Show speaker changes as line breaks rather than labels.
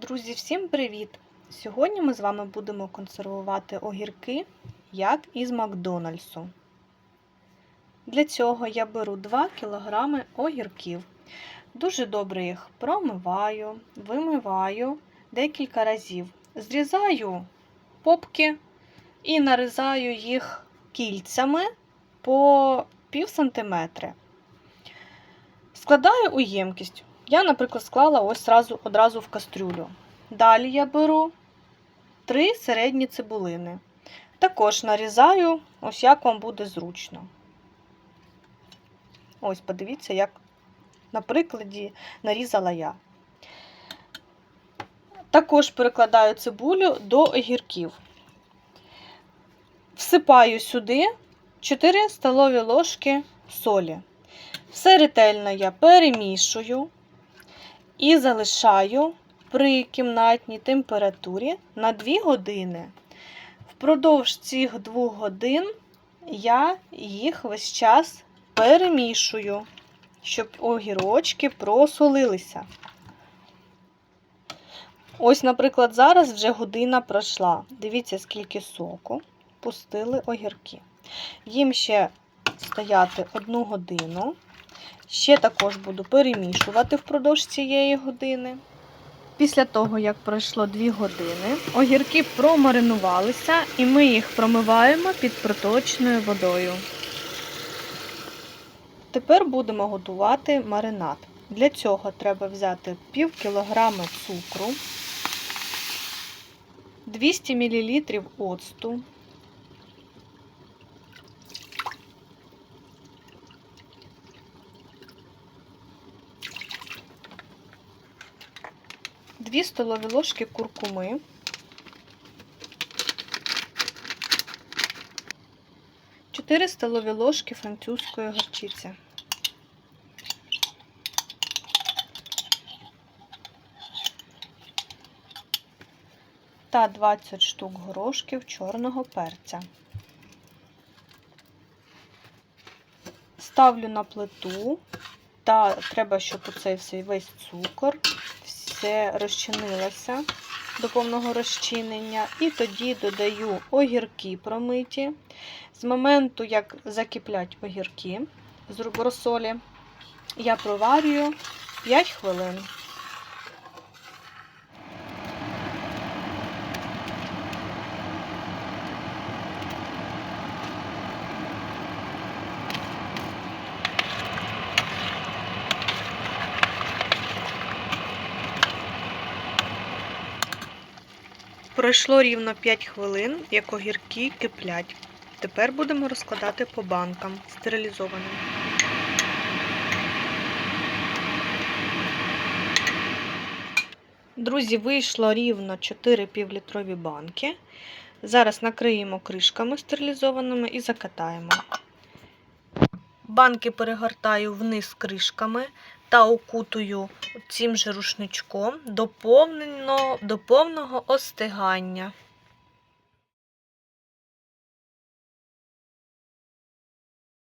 Друзі, всім привіт! Сьогодні ми з вами будемо консервувати огірки, як із Макдональдсу. Для цього я беру 2 кг огірків. Дуже добре їх промиваю, вимиваю декілька разів. Зрізаю попки і нарізаю їх кільцями по пів сантиметри. Складаю у ємкість. Я, наприклад, склала ось одразу, одразу в кастрюлю. Далі я беру три середні цибулини. Також нарізаю, ось як вам буде зручно. Ось, подивіться, як на прикладі нарізала я. Також перекладаю цибулю до огірків. Всипаю сюди 4 столові ложки солі. Все ретельно я перемішую і залишаю при кімнатній температурі на 2 години. Впродовж цих 2 годин я їх весь час перемішую, щоб огірочки просолилися. Ось, наприклад, зараз вже година пройшла. Дивіться, скільки соку пустили огірки. Їм ще стояти 1 годину. Ще також буду перемішувати впродовж цієї години. Після того, як пройшло 2 години, огірки промаринувалися і ми їх промиваємо під проточною водою. Тепер будемо готувати маринад. Для цього треба взяти пів кілограма цукру, 200 мл оцту, Дві столові ложки куркуми, чотири столові ложки французької горчиці. Та 20 штук горошків чорного перця. Ставлю на плиту, та треба, щоб оцей всей весь цукор все розчинилося до повного розчинення. І тоді додаю огірки промиті. З моменту, як закиплять огірки з розсолі, я проварюю 5 хвилин. Пройшло рівно 5 хвилин, як огірки киплять. Тепер будемо розкладати по банкам стерилізованим. Друзі, вийшло рівно 4 півлітрові банки. Зараз накриємо кришками стерилізованими і закатаємо. Банки перегортаю вниз кришками та окутую цим же рушничком до, повного остигання.